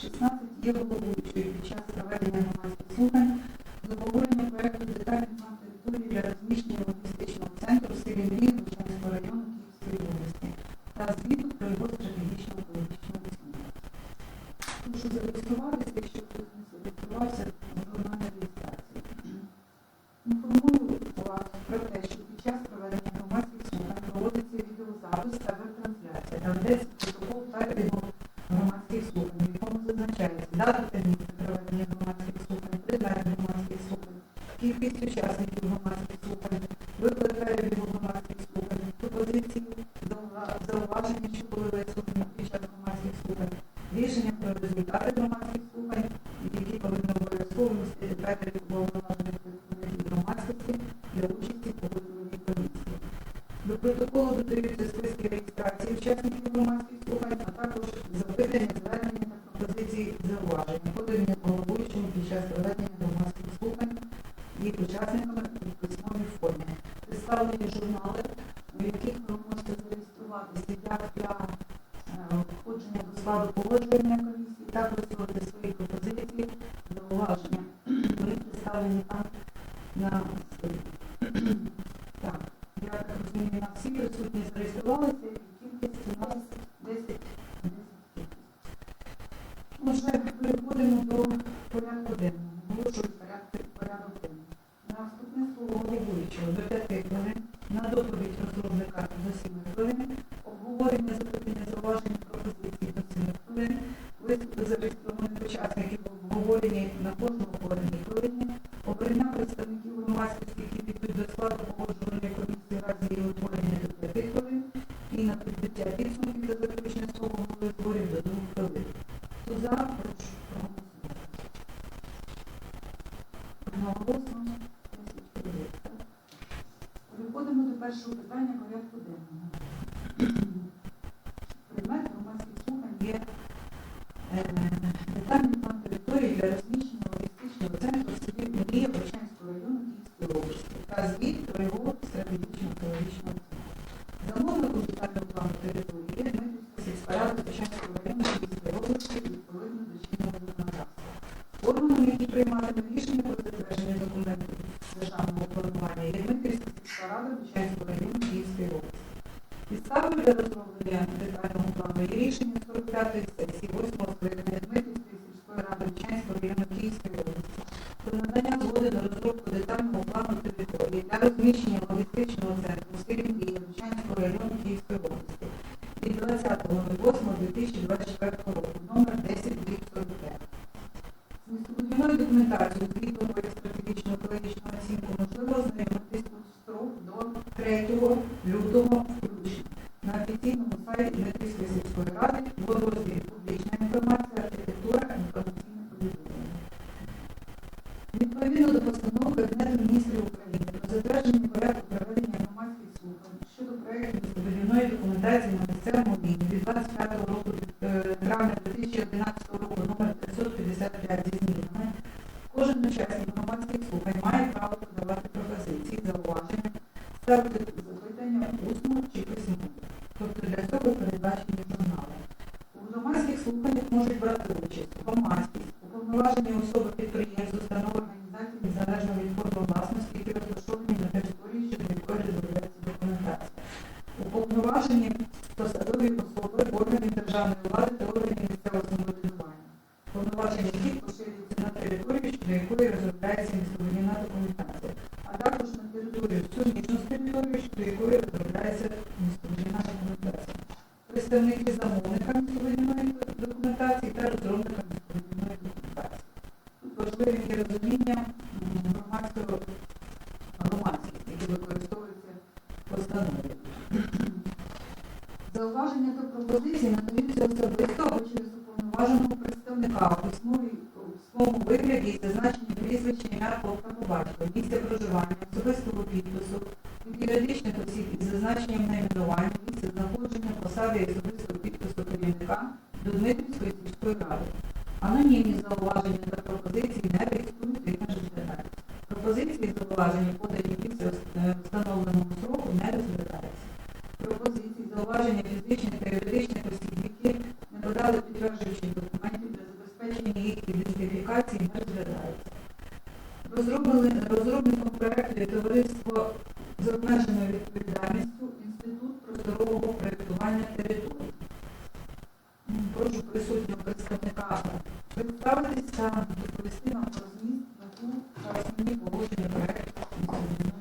16 є головуючою під час проведення громадських слухань. para militares é uma Може, переходимо до порядку денного. Оголошую порядок порядок денного. Наступне слово головуючого до 5 хвилин на доповідь розробника до 7 хвилин. Е, детальний план території для розміщення логістичного центру в селі Мрія району Київської області та звіт про його стратегічно екологічного Замовили території. como слуханнях можуть брати участь громадськість, уповноважені особи підприємства, або через уповноваженого представника у письмовій- у письмовому вигляді із зазначенням прізвища ім'я по батьку, місця проживання, особистого підпису, юридичних осіб із зазначенням найменування, місця знаходження, посади і особистого підпису керівника до Дмитрівської сільської ради. Анонімні зауваження та пропозиції не і не розглядаються. Пропозиції зауваження, подані після е, встановленого сроку, не розглядаються. Пропозиції, зауваження фізичних та юридичних осіб, які не подали підтверджуючих документів для забезпечення їх ідентифікації, не розглядаються. Розробником проекту є товариство з обмеженою відповідальністю Інститут просторового проєктування території. Прошу присутнього представника представитися, доповісти нам про зміст, та основні положення документації.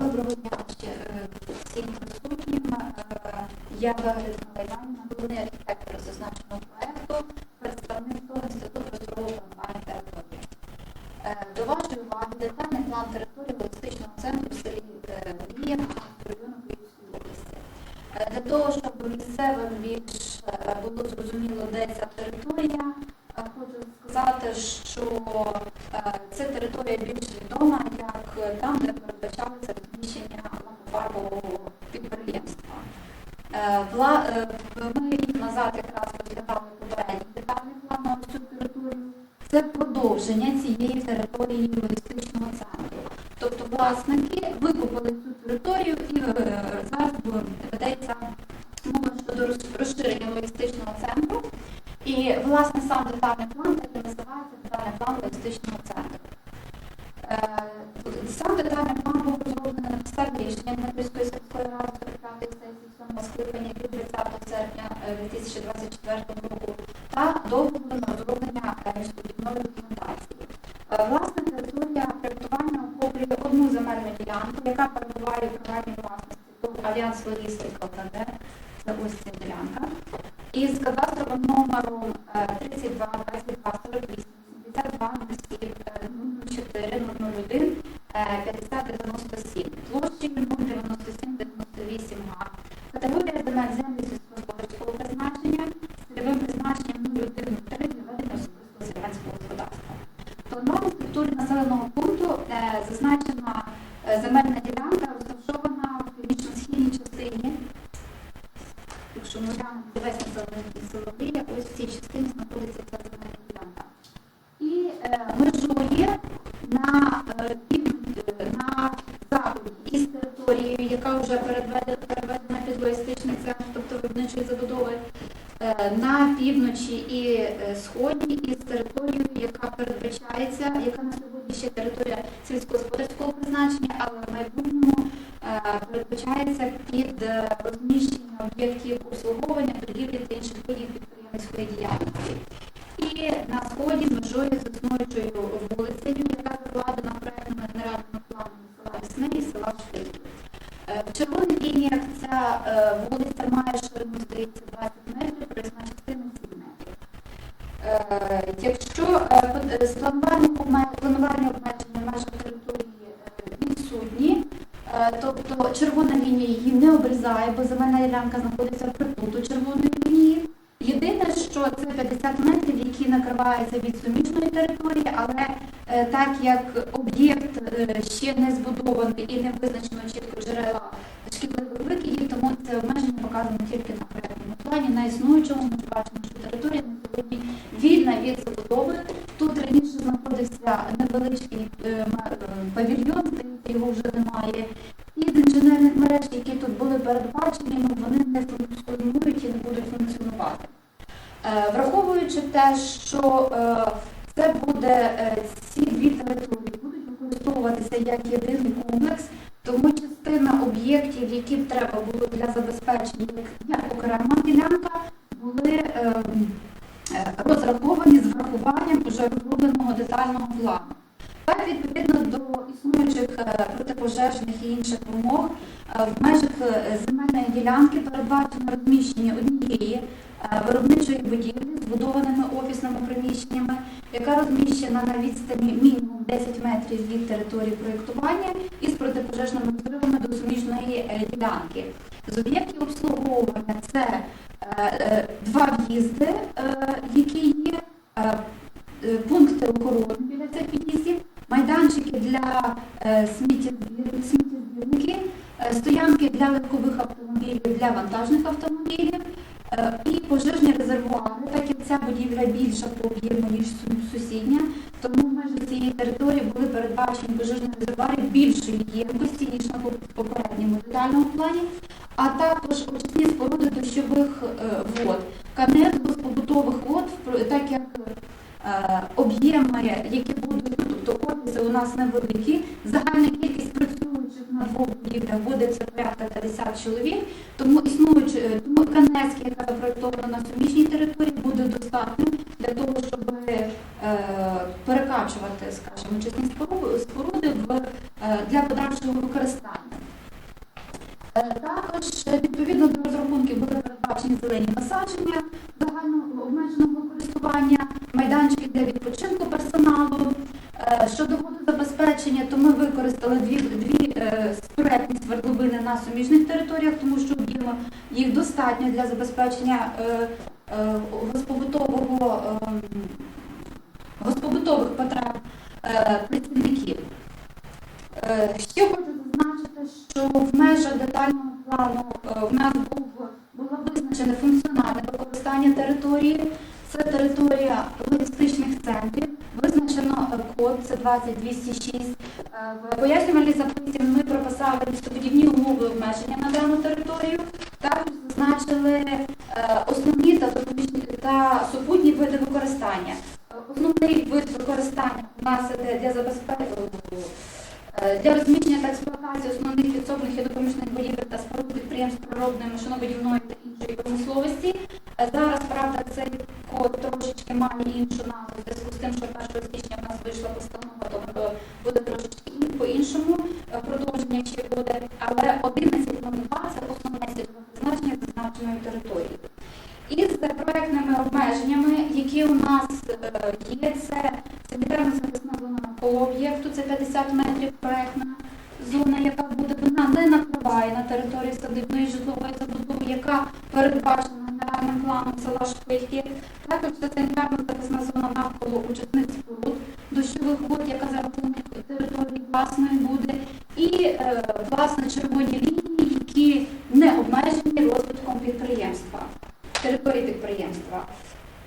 Доброго дня ще е, всім присутнім. Е, Я Вагрина Лайданівна, головний архітектор зазначеного проекту, представник того інституту просторового планування території. Е, До вашої уваги детальний план території логістичного центру в селі е, Волія району Київської області. Е, Для того, щоб місцевим більш е, було зрозуміло, де ця територія, е, хочу сказати, що е, ця територія більш відома як е, там, де передбачалося розміщення лакофарбового підприємства. Е, вла- е, Ми рік назад якраз розглядали попередній детальний план на цю територію. Це продовження цієї території логістичного центру. Тобто власники викупили цю територію і е, зараз ведеться мова щодо розширення логістичного центру. І власне сам детальний план так і називається детальний план логістичного центру. Е, Сам детальний план був розроблений на підставі рішення Дмитрівської сільської ради 45 сесії 7 скликання від 30 серпня е, 2024 року та договору на розроблення міжподібної документації. Е, Власна територія проєктування охоплює одну земельну ділянку, яка перебуває в програмі власності, до Альянс Логістика ОКД, за ось ця ділянка, із кадастровим номером е, 322248 тобто забудови, е, на півночі і е, сході із територією, яка передбачається, яка на сьогодні ще територія сільськогосподарського призначення, але в майбутньому е, передбачається під розміщення об'єктів обслуговування, торгівлі та інших видів підприємницької діяльності. І на сході межує з існуючою вулицею, яка закладена проектними генеральними планами села Весни і села Швидко. Е, В червоних лініях ця е, вулиця має ширину, здається, 20 метрів, проїзна частина 7 метрів. Е, Якщо з планування обмеження межах території відсутні, тобто червона лінія її не обрізає, бо земельна ділянка знаходиться в до червоної що це 50 метрів, які накриваються від суміжної території, але е, так як об'єкт е, ще не збудований і не визначено чітко джерела шкідливих викидів, тому це обмеження показано тільки на проєктному плані. На існуючому ми бачимо, що територія на сьогодні вільна від забудови. Тут раніше знаходився невеличкий е, павільйон, його вже немає. І з інженерних мереж, які тут були передбачені, вони не функціонують і не будуть функціонувати. Е, Враховуючи те, що е, це буде е, ці дві території будуть використовуватися як єдиний комплекс, тому частина об'єктів, які треба було для забезпечення як, окрема ділянка, були е, е, розраховані з врахуванням вже розробленого детального плану. Так, відповідно до існуючих протипожежних і інших вимог, в межах земельної ділянки передбачено розміщення однієї виробничої будівлі з будованими офісними приміщеннями, яка розміщена на відстані мінімум 10 метрів від території проєктування і з протипожежними взривами до суміжної е, ділянки. З об'єктів обслуговування це е, е, два в'їзди, е, які є, е, е, пункти охорони біля цих під'їздів, майданчики для е, сміттєзбір- сміттєзбірники, е, стоянки для легкових автомобілів, для вантажних автомобілів е, і пожежні резервуари, так як ця будівля більша по об'єму, ніж сусідня, тому в межах цієї території були передбачені пожежні резервуари більшої ємкості, ніж на попередньому детальному плані, а також очисні споруди дощових е, вод. КНС з побутових вод, так як е, об'єми, які будуть, ну, тобто офіси у нас невеликі, загальна кількість працюючих на двох будівлях буде це порядка 50 чоловік, тому існуючи, е, тому КНС, яка запроєктована на суміжній території, буде достатньо для того, щоб е, перекачувати, скажімо, очисні споруди в, е, для подальшого використання. Також відповідно до розрахунків були передбачені зелені насадження загального обмеженого користування, майданчики для відпочинку персоналу. Щодо водозабезпечення, то ми використали дві, дві свердловини на суміжних територіях, тому що об'єму їх достатньо для забезпечення е, е, госпобутового, ем, госпобутових потреб е, працівників. Ще хочу зазначити, що в межах детального плану в нас було визначене функціональне використання території. Це територія логістичних центрів. Визначено код, це 20206. Е, В пояснювальній записі ми прописали містобудівні умови на дану територію. Також зазначили е, основні та супутні- та супутні види використання. Основний вид використання у нас іде для забезпечення для розміщення та експлуатації основних підсобних і допоміжних будівель та споруд підприємств природної, машинобудівної та іншої промисловості. Е, Зараз, правда, цей код трошечки має іншу назву, в зв'язку з тим, що 1 січня в нас вийшла постанова, тобто буде трошечки ін- по-іншому, е, продовження ще буде, але 11.02 це основне цільове призначення зазначеної території. Із проектними у нас е, є, це санітарна захисна зона навколо об'єкту, це 50 метрів проектна зона, яка буде вона не накриває на території садибної житлової забудови, яка передбачена генеральним планом села Шпильки. Також це санітарна захисна зона навколо учасних споруд, дощових вод, яка за території власної буде, і е, власне червоні лінії, які не обмежені розвитком підприємства території підприємства.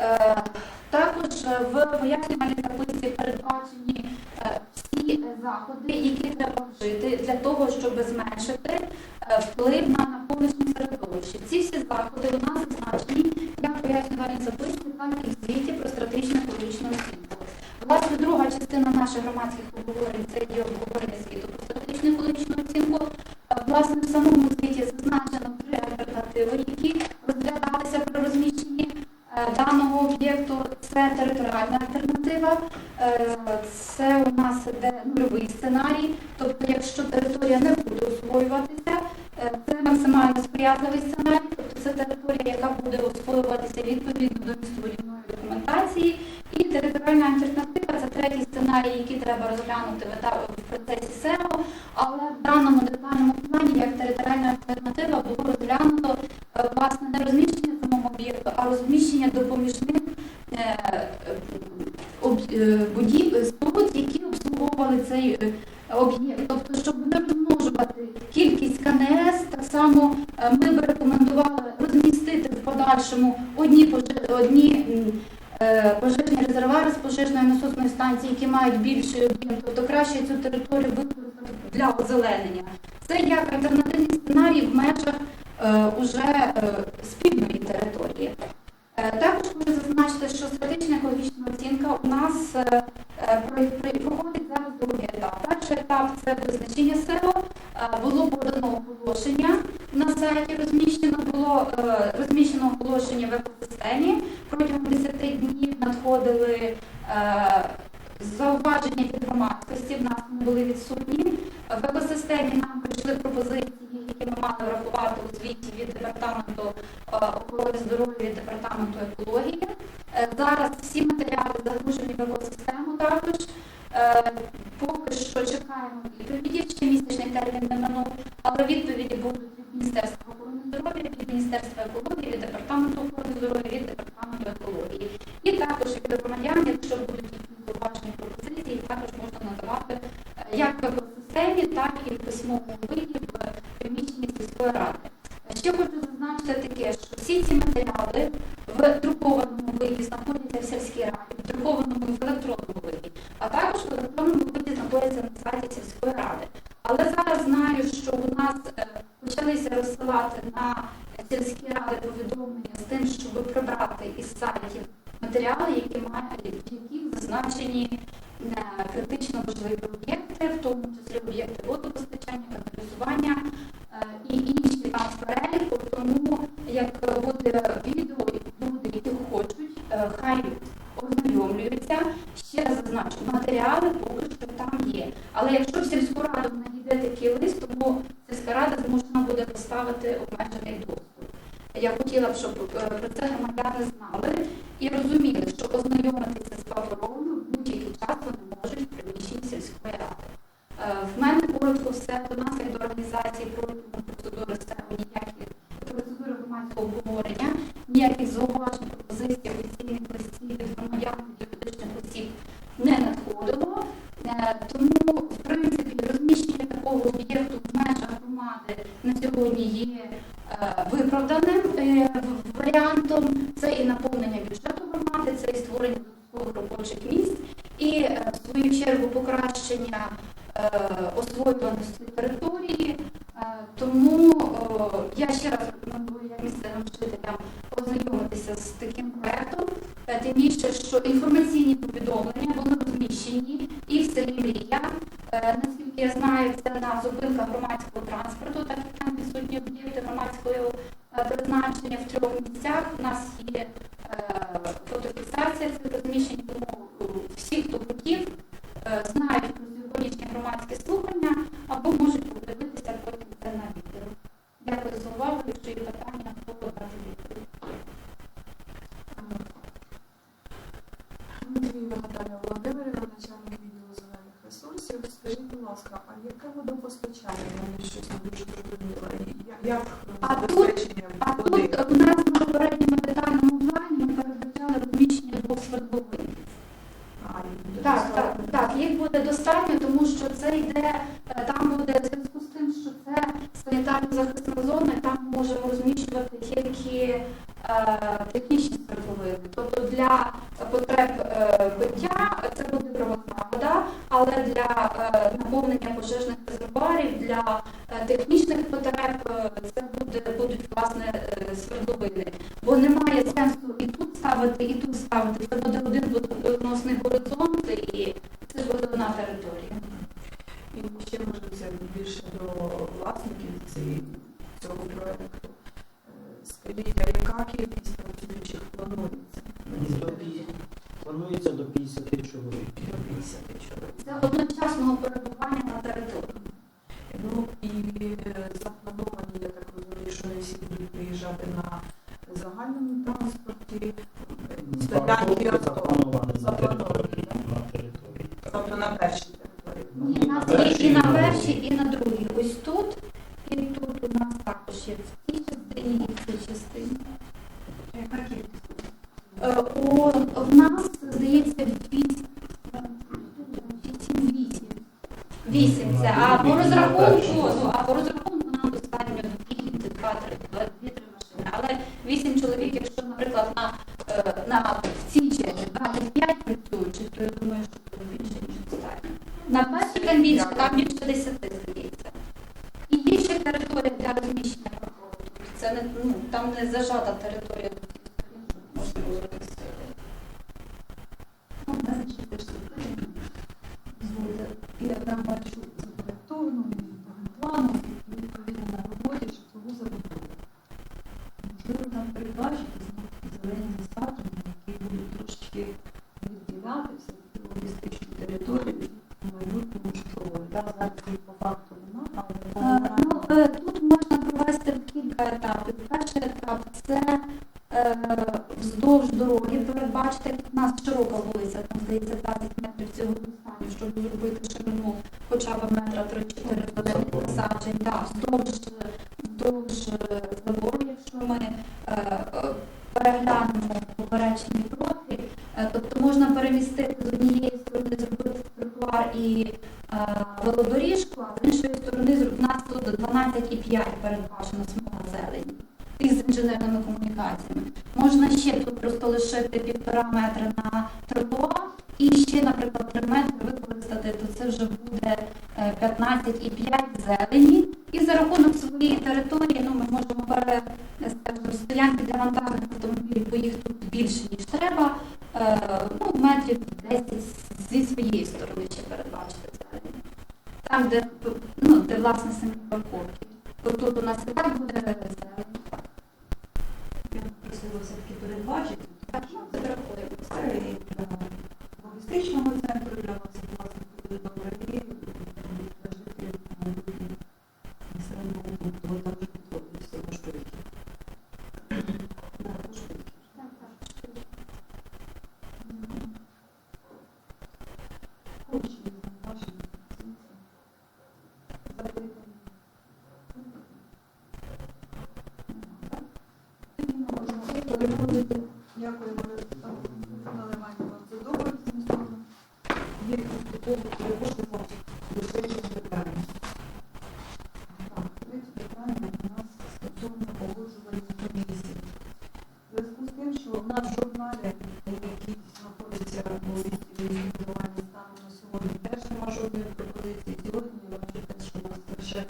Е, Також в пояснювальній таблиці передбачені е, всі заходи, які треба вжити для того, щоб зменшити е, вплив на навколишнє середовище. Ці всі заходи у нас зазначені як пояснювальній таблиці, так і в звіті про стратегічну екологічну оцінку. Власне, друга частина наших громадських обговорень це є обговорення звіту про стратегічну екологічну оцінку. Власне, в самому звіті зазначено три альтернативи, які об'єкту. Це територіальна альтернатива, е, це у нас іде нульовий сценарій, тобто якщо територія не буде освоюватися, е, це максимально сприятливий сценарій, тобто це територія, яка буде освоюватися відповідно до містобудівної документації. І територіальна альтернатива це третій сценарій, який треба розглянути в етапі- в процесі СЕО, але в даному детальному плані як територіальна альтернатива було розглянуто е, власне не розміщення самого об'єкту, а розміщення допоміжних е, е, об- е, будів, споруд, які обслуговували цей е, об'єкт. Тобто, щоб не розмножувати кількість КНС, так само е, ми би рекомендували розмістити в подальшому одні одні. е, Пожежні резервуари з пожежної насосної станції, які мають більший об'єм, тобто краще цю територію використати для озеленення. Це як альтернативний сценарій в межах е, уже спільної території. Е, також хочу зазначити, що стратегічна екологічна оцінка у нас е, е, про- про- проходить зараз другий етап. Перший етап це визначення села. Було подано оголошення на сайті, розміщено було розміщено оголошення в екосистемі. Протягом 10 днів надходили зауваження від громадськості, в нас вони були відсутні. В екосистемі нам прийшли пропозиції, які ми мали врахувати у звіті від департаменту е, охорони здоров'я від департаменту екології. Е, Зараз всі матеріали загружені в екосистему також. Е, Поки що чекаємо відповіді, ще місячний термін не минув, але відповіді будуть від Міністерства охорони здоров'я, від Міністерства екології, від департаменту охорони здоров'я, від департаменту екології. І також від громадян, якщо будуть якісь зауважені пропозиції, також можна надавати е, як в екосистемі, так і в письмовому виді в приміщенні сільської ради. Ще хочу зазначити таке, що всі ці матеріали в друкованому виді знаходяться в сільській раді, в друкованому і в електронному виді, а також в електронному виді знаходяться на сайті сільської ради. Але зараз знаю, що у нас е, почалися розсилати на сільські ради повідомлення з тим, щоб прибрати із сайтів матеріали, які мають в яких зазначені е, критично важливі об'єкти, в тому числі об'єкти водопостачання, каналізування е, і інші там в. Тому як буде відео, люди, які хочуть, е, хай ознайомлюються. Ще раз зазначу, матеріали поки що там є. Але якщо в сільську раду надійде такий лист, тому поставити обмежений доступ. Я хотіла б, щоб е, про це громадяни знали і розуміли, що ознайомитися з паперовими в будь-який час вони можуть в приміщенні сільської ради. Е, В мене коротко все до нас, як до організації протягом процедури все ніяких процедури громадського обговорення, ніяких зауважень, пропозицій, офіційних листів від громадян від юридичних осіб не надходило. Е, Тому, в принципі, розміщення такого об'єкту в межах громади на сьогодні є е, виправданим е, в- варіантом. Це і наповнення бюджету громади, це і створення додаткових робочих місць, і е, в свою чергу покращення е, освоюваності території. Е, Тому е, я ще раз рекомендую як місцевим жителям ознайомитися з таким проектом, Е, тим більше, що інформаційні повідомлення вони розміщені і в селі Мрія. Е, Наскільки я знаю, це на зупинках громадського транспорту, так як об'єкти громадського е, призначення в трьох місцях. У нас є е, фотофіксація цих розміщень, тому е, всі, хто хотів, е, знають про сьогоднішнє громадське слухання або можуть подивитися потім це на відео. Дякую за увагу. Якщо є питання, то подати відповідь. Дмитрієва Наталя Володимирівна, начальник відділу земельних ресурсів. Скажіть, будь ласка, а яке водопостачання? Мене щось не дуже зрозуміло. І я- Як А тут- забезпечення А води? тут у нас на попередньому детальному плані ми передбачали розміщення двох свердловин. А, і Так, так, достатньо? так, їх буде достатньо, тому що це йде, е, там буде в зв'язку з тим, що це санітарно захисна зона, там ми можемо розміщувати тільки е, технічні свердловини. Тобто для потреб е, пиття це буде проводна вода, але для е, наповнення пожежних резервуарів, для е, технічних потреб е, це буде, будуть власне е, свердловини. Бо немає сенсу і тут ставити, і тут ставити. Це буде один водоносний горизонт, і це ж одна територія. І ще може це більше до власників цього проекту. Е, Скажіть, а яка кількість працюючих планується? Планується до 50 чоловік. До 50 чоловік. Це одночасного перебування на території. Ну і е, заплановані, я так розумію, що не всі будуть приїжджати на загальному транспорті. Стоянки Парковки авто. заплановані на Заплановані, території. На території. так. Тобто на першій території. Ні, у нас є і на першій, і на другій. Ось тут, і тут у нас також є в цій частині, і в цій частині. Яка кількість? Е, У, в нас, здається, вісім, вісім, вісім. Вісім це, а по розрахунку, ну, а по розрахунку нам достатньо дві, два, три, два, дві, три машини. Але вісім чоловік, якщо, наприклад, на, е, на в цій черзі 25 працюючих, то я думаю, що буде більше, ніж достатньо. На першій там більше, там більше 10, здається. І є ще територія для розміщення парковок. Тобто Це не, ну, там не зажата територія, можна було розмістити. я бачу запроектовано, плану і відповідно на роботі житлову забудову. Можливо, там передбачити знову такі зелені насадження, які будуть трошечки відділяти все-таки логістичну територію від майбутнього житлової. Да, зараз її по факту немає, але Е, Ну, е, тут можна провести кілька етапів. Перший етап це е, вздовж дороги передбачити, як у нас широка вулиця, там здається 20 метрів цього достатньо, щоб зробити ширину хоча б метра 3-4 зелених насаджень. Да, вздовж, вздовж забору, якщо ми е, е, переглянемо поперечні профіль, е, тобто можна перемістити з однієї сторони зробити тротуар і велодоріжку, а з іншої сторони зроб- у нас тут 12,5 передбачено смуга зелені. І з інженерними комунікаціями. Можна ще тут просто лишити півтора метра на тротуар і ще, наприклад, 3 метри використати, то це вже буде е, 15,5 зелені. І за рахунок своєї території ну, ми можемо пере, скажімо, стоянки для вантажних автомобілів, бо їх тут більше, ніж треба. Е, ну, метрів 10 зі своєї сторони ще передбачити зелені. Там, де, ну, де власне самі парковки. Бо тут у нас і так буде зелень. я просила все-таки передбачити. Так, ну, це врахуємо. Це логістичного центру, для вас, власне, буде добре, і для жителів майбутніх населеного пункту, бо там вже підходить всі можливості. Да, можливості. Так, так. Хоче зауваження, запитання. Тоді ми можемо переходити. Дякую, Наливання вам за доповідь змістовно. Є поступово переходимо до третього питання. Так, третє питання у нас стосовно погоджувальної комісії. В зв'язку з тим, що в нас в журналі, який знаходиться у лісті відбування стану на сьогодні, теж нема жодної пропозиції. Сьогодні я бачу те, що у нас лише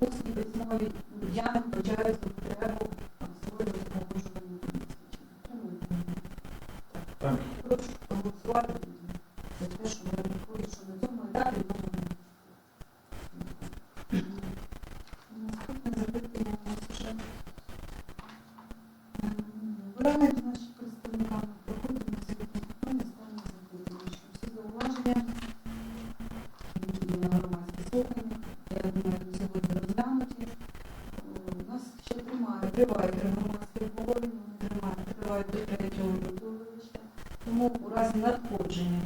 усні письмові я не вбачаю за потребу там, створювати погоджувальну комісію. Чи підтримуєте мене? Так. Прошу проголосувати за те, що ми рахуємо, що на цьому етапі будемо. Наступне запитання у нас вже. Вибирають наші представника на проходу на сьогодні питання стану запитання, що всі зауваження які є на громадські слухання, я думаю, сьогодні розглянуті. У нас ще тримає, тривають громадські обговорення, тримають, тривають до 3 лютого. Тому у разі надходження